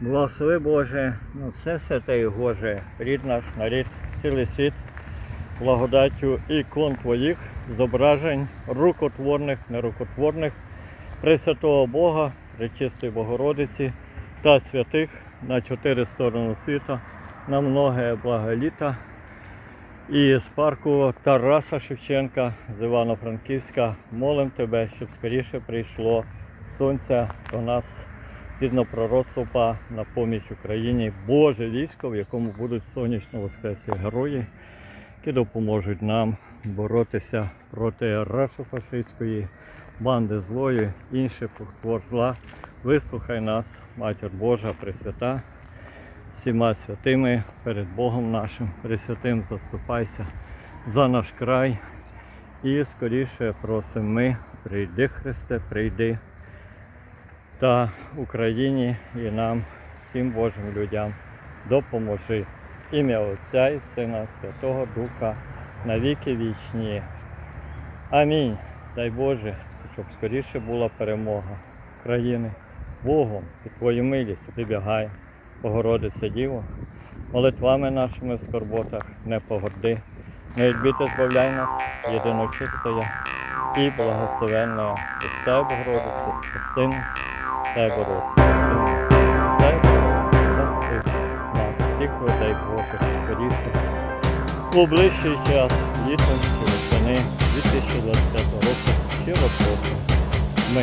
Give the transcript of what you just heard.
Благослови Боже, на все святе і Боже, рід наш, нарід, цілий світ, благодаттю ікон Твоїх, зображень рукотворних, нерукотворних, Пресвятого Бога, Пречистої Богородиці та святих на чотири сторони світу, на многе благе літа. І з парку Тараса Шевченка з Івано-Франківська молим тебе, щоб скоріше прийшло сонця до нас згідно пророцтва на поміч Україні, Боже військо, в якому будуть сонячно воскреслі герої, які допоможуть нам боротися проти расофашистської банди злої, інших твор зла. Вислухай нас, Матір Божа, Пресвята, всіма святими перед Богом нашим, Пресвятим заступайся за наш край. І скоріше просимо ми, прийди Христе, прийди та Україні і нам, всім Божим людям, допоможи. Ім'я Отця і Сина, Святого Духа, на віки вічні. Амінь. Дай Боже, щоб скоріше була перемога країни. Богом і Твою милість прибігай, Богородиця Діво, молитвами нашими в скорботах не погорди. Не відбити збавляй нас, єдиночистая і благословенна Христа Богородиця, спаси нас, дай Богородиця, дай Богородиця, нас, всіх дай Боже скоріше. У ближчий час, літом чи восени 2025 року, щиро просимо. Ми